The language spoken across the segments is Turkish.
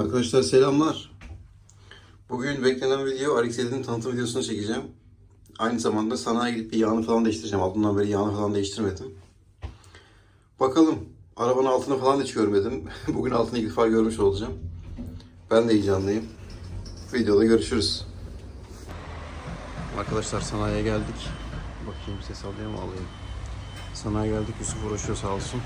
Arkadaşlar selamlar. Bugün beklenen video RX-7'nin tanıtım videosunu çekeceğim. Aynı zamanda sanayiye gidip bir yağını falan değiştireceğim. Aldığımdan beri yağını falan değiştirmedim. Bakalım. Arabanın altını falan hiç görmedim. Bugün altını ilk defa görmüş olacağım. Ben de heyecanlıyım. Videoda görüşürüz. Arkadaşlar sanayiye geldik. Bakayım ses alıyor mu alayım. Sanayiye geldik. Yusuf uğraşıyor sağ olsun.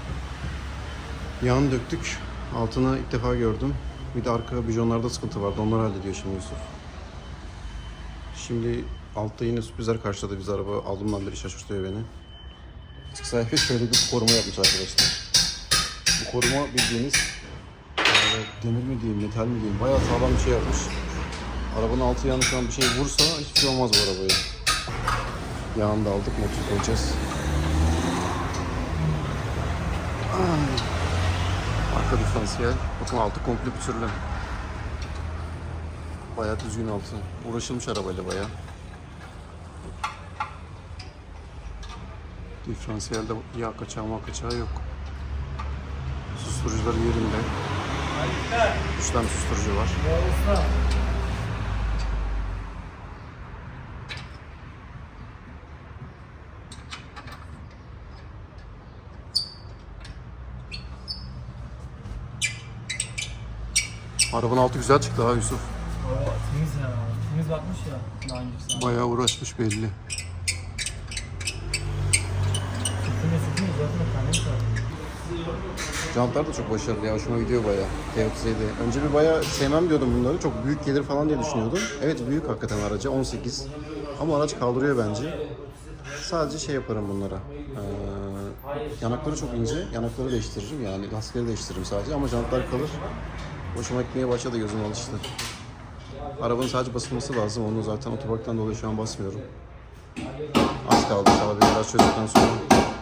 Yağını döktük. Altını ilk defa gördüm. Bir de arka bijonlarda sıkıntı vardı. Onları hallediyor şimdi Yusuf. Şimdi altta yine sürprizler karşıladı biz araba. Aldığımdan beri şaşırtıyor beni. Eski sahibi şöyle bir koruma yapmış arkadaşlar. Bu koruma bildiğiniz yani demir mi diyeyim, metal mi diyeyim bayağı sağlam bir şey yapmış. Arabanın altı yanlış şu an bir şey vursa hiçbir şey olmaz bu arabaya. Yağını da aldık, motor koyacağız. Ay. Arka diferansiyel. Bakın altı komple pütürlü. Bayağı düzgün altı. Uğraşılmış arabayla bayağı. Diferansiyelde yağ kaçağı mağ kaçağı yok. Susturucuları yerinde. Üç tane susturucu var. Arabanın altı güzel çıktı ha Yusuf. Oo, temiz ya. Temiz bakmış ya. Daha önceki Bayağı uğraşmış belli. Zaten var. Jantlar da çok başarılı ya. Hoşuma gidiyor bayağı. T37. Önce bir bayağı sevmem diyordum bunları. Çok büyük gelir falan diye düşünüyordum. Evet büyük hakikaten araca. 18. Ama araç kaldırıyor bence. Sadece şey yaparım bunlara. Ee, yanakları çok ince. Yanakları değiştiririm yani. Lastikleri değiştiririm sadece ama jantlar kalır. Hoşuma gitmeye başladı gözüm alıştı. Arabanın sadece basılması lazım. Onu zaten otoparktan dolayı şu an basmıyorum. Az kaldı. Tabii biraz çözdükten sonra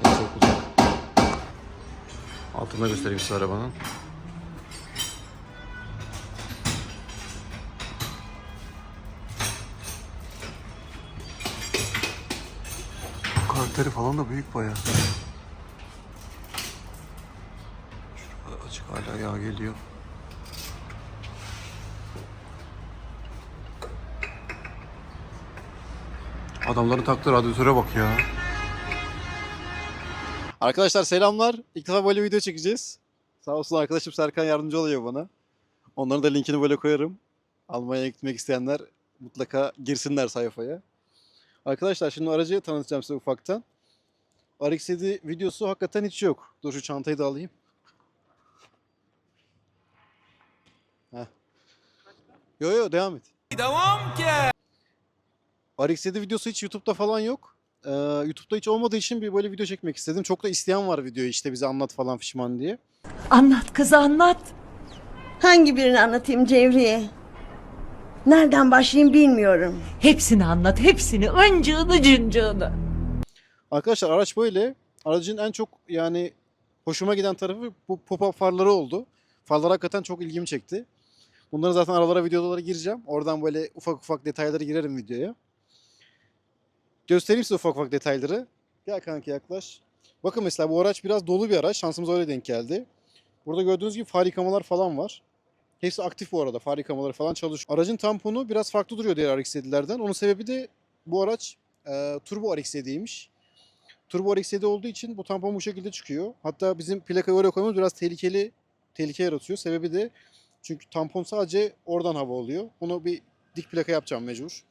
hepsi yapılacak. Altında göstereyim size arabanın. Karakteri falan da büyük bayağı. Şurada açık hala yağ geliyor. Adamların taktığı radyatöre bak ya. Arkadaşlar selamlar. İlk defa böyle video çekeceğiz. Sağ olsun arkadaşım Serkan yardımcı oluyor bana. Onların da linkini böyle koyarım. Almanya'ya gitmek isteyenler mutlaka girsinler sayfaya. Arkadaşlar şimdi aracı tanıtacağım size ufaktan. RX-7 videosu hakikaten hiç yok. Dur şu çantayı da alayım. Heh. Yo yo devam et. Devam ki. RX-7 videosu hiç YouTube'da falan yok. Ee, YouTube'da hiç olmadığı için bir böyle video çekmek istedim. Çok da isteyen var videoyu işte bize anlat falan fişman diye. Anlat kız anlat. Hangi birini anlatayım Cevriye? Nereden başlayayım bilmiyorum. Hepsini anlat hepsini. Öncığını cıncığını. Arkadaşlar araç böyle. Aracın en çok yani hoşuma giden tarafı bu pop-up farları oldu. Farlar hakikaten çok ilgimi çekti. Bunları zaten aralara videolara gireceğim. Oradan böyle ufak ufak detayları girerim videoya. Göstereyim size ufak ufak detayları. Gel kanka yaklaş. Bakın mesela bu araç biraz dolu bir araç. Şansımız öyle denk geldi. Burada gördüğünüz gibi far yıkamalar falan var. Hepsi aktif bu arada. Far yıkamaları falan çalışıyor. Aracın tamponu biraz farklı duruyor diğer RX-7'lerden. Onun sebebi de bu araç e, turbo RX-7'ymiş. Turbo RX-7 olduğu için bu tampon bu şekilde çıkıyor. Hatta bizim plakayı oraya koymamız biraz tehlikeli tehlike yaratıyor. Sebebi de çünkü tampon sadece oradan hava oluyor. Onu bir dik plaka yapacağım mecbur.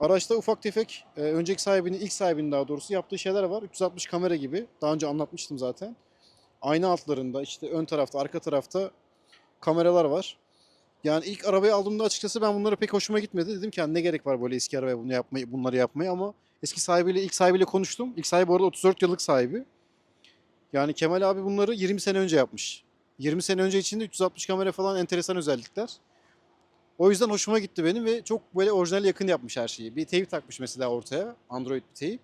Araçta ufak tefek e, önceki sahibinin, ilk sahibinin daha doğrusu yaptığı şeyler var. 360 kamera gibi. Daha önce anlatmıştım zaten. Ayna altlarında işte ön tarafta, arka tarafta kameralar var. Yani ilk arabayı aldığımda açıkçası ben bunlara pek hoşuma gitmedi. Dedim ki yani ne gerek var böyle eski arabaya bunu yapmayı, bunları yapmaya ama eski sahibiyle, ilk sahibiyle konuştum. İlk sahibi orada 34 yıllık sahibi. Yani Kemal abi bunları 20 sene önce yapmış. 20 sene önce içinde 360 kamera falan enteresan özellikler. O yüzden hoşuma gitti benim ve çok böyle orijinal yakın yapmış her şeyi. Bir teyip takmış mesela ortaya. Android bir teyip.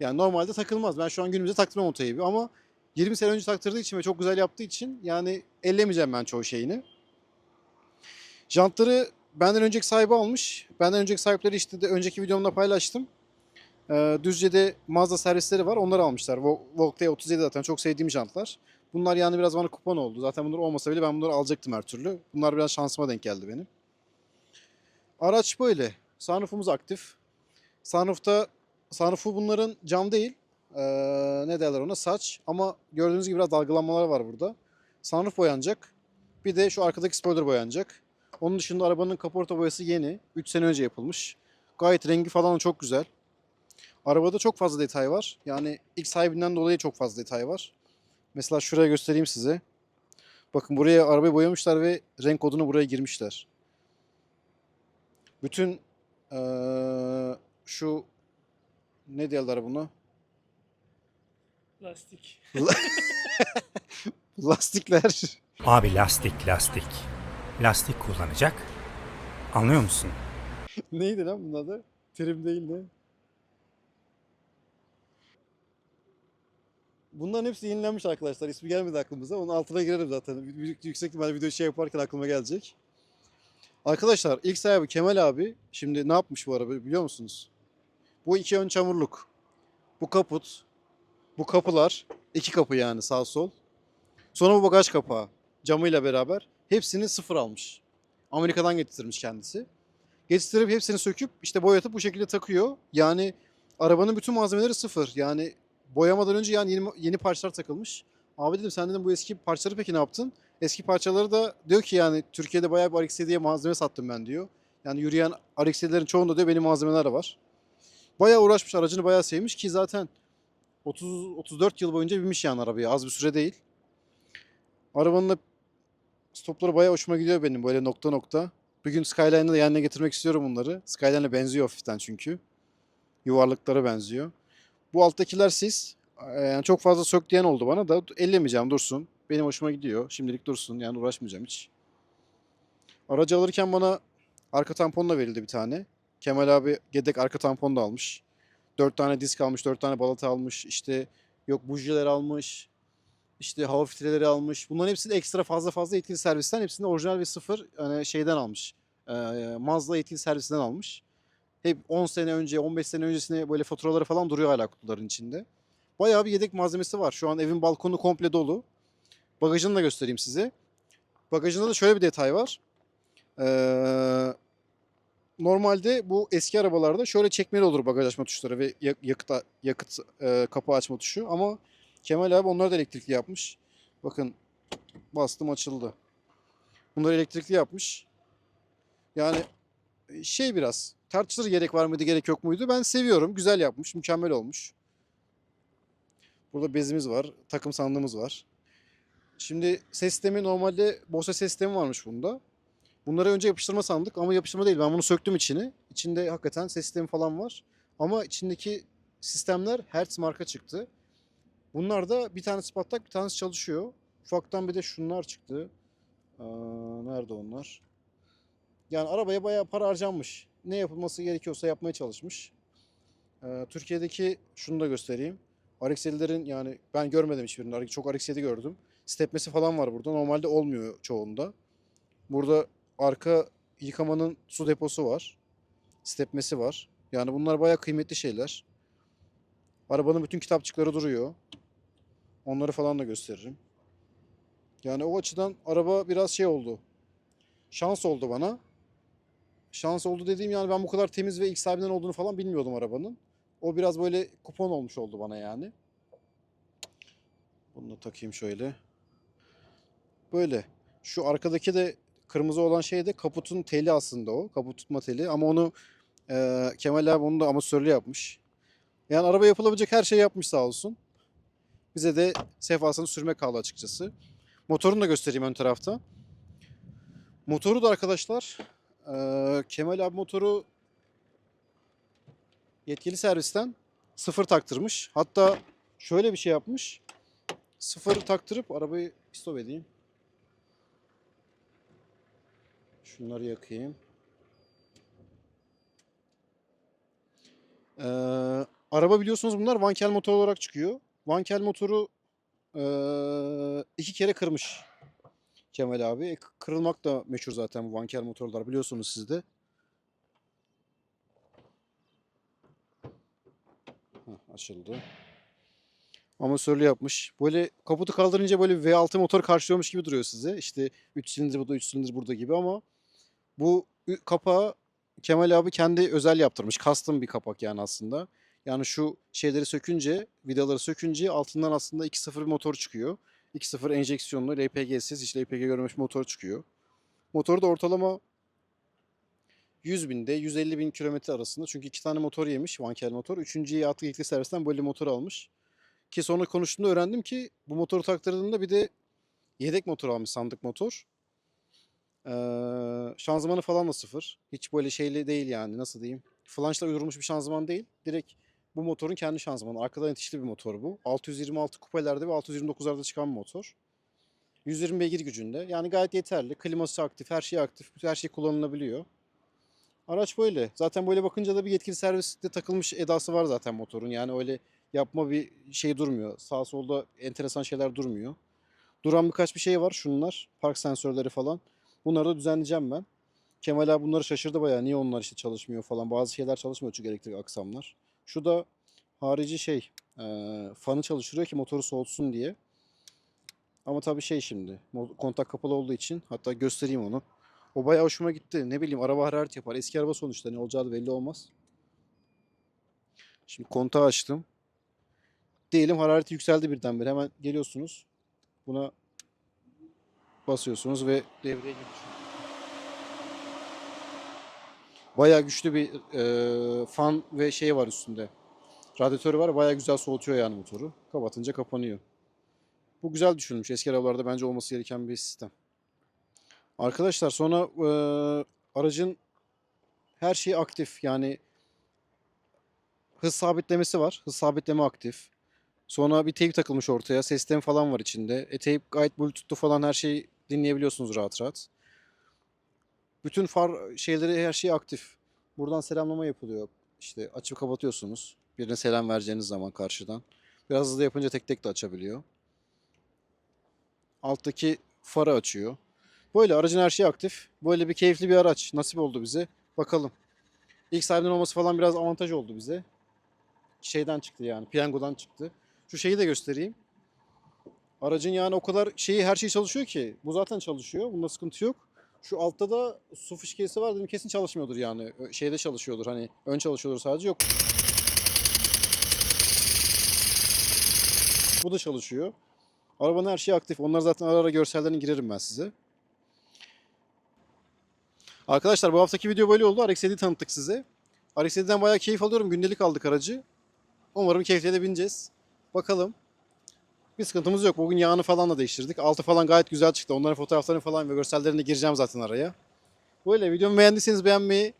Yani normalde takılmaz. Ben şu an günümüzde taktırmam o teybi ama 20 sene önce taktırdığı için ve çok güzel yaptığı için yani ellemeyeceğim ben çoğu şeyini. Jantları benden önceki sahibi almış. Benden önceki sahipleri işte de önceki videomda paylaştım. Ee, Düzce'de Mazda servisleri var. Onları almışlar. Vo- Volk T37 zaten çok sevdiğim jantlar. Bunlar yani biraz bana kupon oldu. Zaten bunlar olmasa bile ben bunları alacaktım her türlü. Bunlar biraz şansıma denk geldi benim. Araç böyle. Sunroof'umuz aktif. Sunroof'ta sunroofu bunların cam değil. Ee, ne derler ona? Saç. Ama gördüğünüz gibi biraz dalgalanmalar var burada. Sunroof boyanacak. Bir de şu arkadaki spoiler boyanacak. Onun dışında arabanın kaporta boyası yeni. 3 sene önce yapılmış. Gayet rengi falan çok güzel. Arabada çok fazla detay var. Yani ilk sahibinden dolayı çok fazla detay var. Mesela şuraya göstereyim size. Bakın buraya arabayı boyamışlar ve renk kodunu buraya girmişler. Bütün eee, şu ne diyorlar buna? Lastik. Lastikler. Abi lastik lastik. Lastik kullanacak. Anlıyor musun? Neydi lan bunun adı? Trim değil de. Bunların hepsi yenilenmiş arkadaşlar. İsmi gelmedi aklımıza. Onun altına girerim zaten. Yü- Yüksek ihtimalle video şey yaparken aklıma gelecek. Arkadaşlar ilk sahibi Kemal abi şimdi ne yapmış bu araba biliyor musunuz? Bu iki ön çamurluk. Bu kaput. Bu kapılar. iki kapı yani sağ sol. Sonra bu bagaj kapağı. Camıyla beraber. Hepsini sıfır almış. Amerika'dan getirtirmiş kendisi. Getirtirip hepsini söküp işte boyatıp bu şekilde takıyor. Yani arabanın bütün malzemeleri sıfır. Yani boyamadan önce yani yeni, yeni parçalar takılmış. Abi dedim sen dedim bu eski parçaları peki ne yaptın? Eski parçaları da diyor ki yani Türkiye'de bayağı bir RX-7'ye diye malzeme sattım ben diyor. Yani yürüyen RX-7'lerin çoğunda diyor benim malzemeler var. Bayağı uğraşmış aracını bayağı sevmiş ki zaten 30 34 yıl boyunca binmiş yani arabaya az bir süre değil. Arabanın da stopları bayağı hoşuma gidiyor benim böyle nokta nokta. Bugün Skyline'ı da yerine getirmek istiyorum bunları. Skyline'e benziyor hafiften çünkü. Yuvarlıklara benziyor. Bu alttakiler sis. Ee, Yani çok fazla sök diyen oldu bana da ellemeyeceğim dursun. Benim hoşuma gidiyor. Şimdilik dursun yani uğraşmayacağım hiç. Aracı alırken bana arka tampon da verildi bir tane. Kemal abi yedek arka tampon da almış. Dört tane disk almış, dört tane balata almış. İşte yok bujiler almış. İşte hava filtreleri almış. Bunların hepsini ekstra fazla fazla yetkili servisten hepsini orijinal ve sıfır hani şeyden almış. Ee, Mazda yetkili servisinden almış. Hep 10 sene önce, 15 sene öncesine böyle faturaları falan duruyor hala kutuların içinde. Bayağı bir yedek malzemesi var. Şu an evin balkonu komple dolu. Bagajını da göstereyim size. Bagajında da şöyle bir detay var. Ee, normalde bu eski arabalarda şöyle çekmeli olur bagaj açma tuşları ve yak- yakıt, yakıt e, kapağı açma tuşu. Ama Kemal abi onları da elektrikli yapmış. Bakın bastım açıldı. Bunları elektrikli yapmış. Yani şey biraz tartışılır gerek var mıydı gerek yok muydu. Ben seviyorum. Güzel yapmış. Mükemmel olmuş. Burada bezimiz var. Takım sandığımız var. Şimdi ses sistemi normalde Bose ses sistemi varmış bunda. Bunları önce yapıştırma sandık ama yapıştırma değil. Ben bunu söktüm içini. İçinde hakikaten ses sistemi falan var. Ama içindeki sistemler Hertz marka çıktı. Bunlar da bir tanesi patlak bir tanesi çalışıyor. Ufaktan bir de şunlar çıktı. Aa, nerede onlar? Yani arabaya bayağı para harcanmış. Ne yapılması gerekiyorsa yapmaya çalışmış. Ee, Türkiye'deki şunu da göstereyim. RX-7'lerin yani ben görmedim hiçbirini. Çok RX-7 gördüm. Stepmesi falan var burada. Normalde olmuyor çoğunda. Burada arka yıkamanın su deposu var. Stepmesi var. Yani bunlar bayağı kıymetli şeyler. Arabanın bütün kitapçıkları duruyor. Onları falan da gösteririm. Yani o açıdan araba biraz şey oldu. Şans oldu bana. Şans oldu dediğim yani ben bu kadar temiz ve ilk sahibinden olduğunu falan bilmiyordum arabanın. O biraz böyle kupon olmuş oldu bana yani. Bunu da takayım şöyle. Böyle. Şu arkadaki de kırmızı olan şey de kaputun teli aslında o. Kaput tutma teli ama onu e, Kemal abi onu da amatörlü yapmış. Yani araba yapılabilecek her şeyi yapmış sağ olsun. Bize de sefasını sürmek kaldı açıkçası. Motorunu da göstereyim ön tarafta. Motoru da arkadaşlar e, Kemal abi motoru yetkili servisten sıfır taktırmış. Hatta şöyle bir şey yapmış. Sıfır taktırıp arabayı stop edeyim. Şunları yakayım. Ee, araba biliyorsunuz bunlar Vankel motor olarak çıkıyor. Vankel motoru ee, iki kere kırmış Kemal abi. E, kırılmak da meşhur zaten bu Vankel motorlar biliyorsunuz siz de. Heh, açıldı. Amatörlü yapmış. Böyle kaputu kaldırınca böyle V6 motor karşılıyormuş gibi duruyor size. İşte 3 silindir burada 3 silindir burada gibi ama bu kapağı Kemal abi kendi özel yaptırmış. Custom bir kapak yani aslında. Yani şu şeyleri sökünce, vidaları sökünce altından aslında 2.0 bir motor çıkıyor. 2.0 enjeksiyonlu, LPG'siz, hiç LPG görmemiş motor çıkıyor. Motoru da ortalama 100 binde 150 bin kilometre arasında. Çünkü iki tane motor yemiş, vankel motor. Üçüncüyü artık ilk servisten böyle motor almış. Ki sonra konuştuğumda öğrendim ki bu motoru taktırdığında bir de yedek motor almış, sandık motor. Ee, şanzımanı falan da sıfır. Hiç böyle şeyli değil yani nasıl diyeyim. Flanşla uydurulmuş bir şanzıman değil. Direkt bu motorun kendi şanzımanı. Arkadan itişli bir motor bu. 626 kupelerde ve 629'larda çıkan bir motor. 120 beygir gücünde. Yani gayet yeterli. Kliması aktif, her şey aktif. Her şey kullanılabiliyor. Araç böyle. Zaten böyle bakınca da bir yetkili serviste takılmış edası var zaten motorun. Yani öyle yapma bir şey durmuyor. Sağ solda enteresan şeyler durmuyor. Duran birkaç bir şey var şunlar. Park sensörleri falan. Bunları da düzenleyeceğim ben. Kemal abi bunları şaşırdı bayağı. Niye onlar işte çalışmıyor falan. Bazı şeyler çalışmıyor çünkü elektrik aksamlar. Şu da harici şey. E, fanı çalıştırıyor ki motoru soğutsun diye. Ama tabii şey şimdi. Kontak kapalı olduğu için. Hatta göstereyim onu. O bayağı hoşuma gitti. Ne bileyim araba hararet yapar. Eski araba sonuçta ne olacağı da belli olmaz. Şimdi kontağı açtım. Diyelim harareti yükseldi birdenbire. Hemen geliyorsunuz. Buna basıyorsunuz ve devreye giriyor. Bayağı güçlü bir e, fan ve şey var üstünde. Radyatörü var. Bayağı güzel soğutuyor yani motoru. Kapatınca kapanıyor. Bu güzel düşünülmüş. Eski arabalarda bence olması gereken bir sistem. Arkadaşlar sonra e, aracın her şeyi aktif. Yani hız sabitlemesi var. Hız sabitleme aktif. Sonra bir teyp takılmış ortaya. Ses sistemi falan var içinde. E teyp gayet bluetooth'lu falan her şeyi dinleyebiliyorsunuz rahat rahat. Bütün far şeyleri her şey aktif. Buradan selamlama yapılıyor. İşte açıp kapatıyorsunuz. Birine selam vereceğiniz zaman karşıdan. Biraz hızlı yapınca tek tek de açabiliyor. Alttaki farı açıyor. Böyle aracın her şeyi aktif. Böyle bir keyifli bir araç. Nasip oldu bize. Bakalım. İlk sahibinin olması falan biraz avantaj oldu bize. Şeyden çıktı yani. Piyangodan çıktı. Şu şeyi de göstereyim. Aracın yani o kadar şeyi her şey çalışıyor ki. Bu zaten çalışıyor. Bunda sıkıntı yok. Şu altta da su fışkiyesi var dedim kesin çalışmıyordur yani. Şeyde çalışıyordur hani ön çalışıyordur sadece yok. Bu da çalışıyor. Arabanın her şeyi aktif. Onlar zaten ara ara görsellerini girerim ben size. Arkadaşlar bu haftaki video böyle oldu. RX-7'yi tanıttık size. RX-7'den bayağı keyif alıyorum. Gündelik aldık aracı. Umarım keyifle de bineceğiz. Bakalım. Bir sıkıntımız yok. Bugün yağını falan da değiştirdik. Altı falan gayet güzel çıktı. Onların fotoğraflarını falan ve görsellerini de gireceğim zaten araya. Böyle videomu beğendiyseniz beğenmeyi,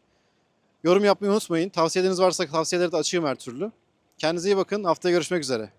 yorum yapmayı unutmayın. Tavsiyeleriniz varsa tavsiyeleri de açığım her türlü. Kendinize iyi bakın. Haftaya görüşmek üzere.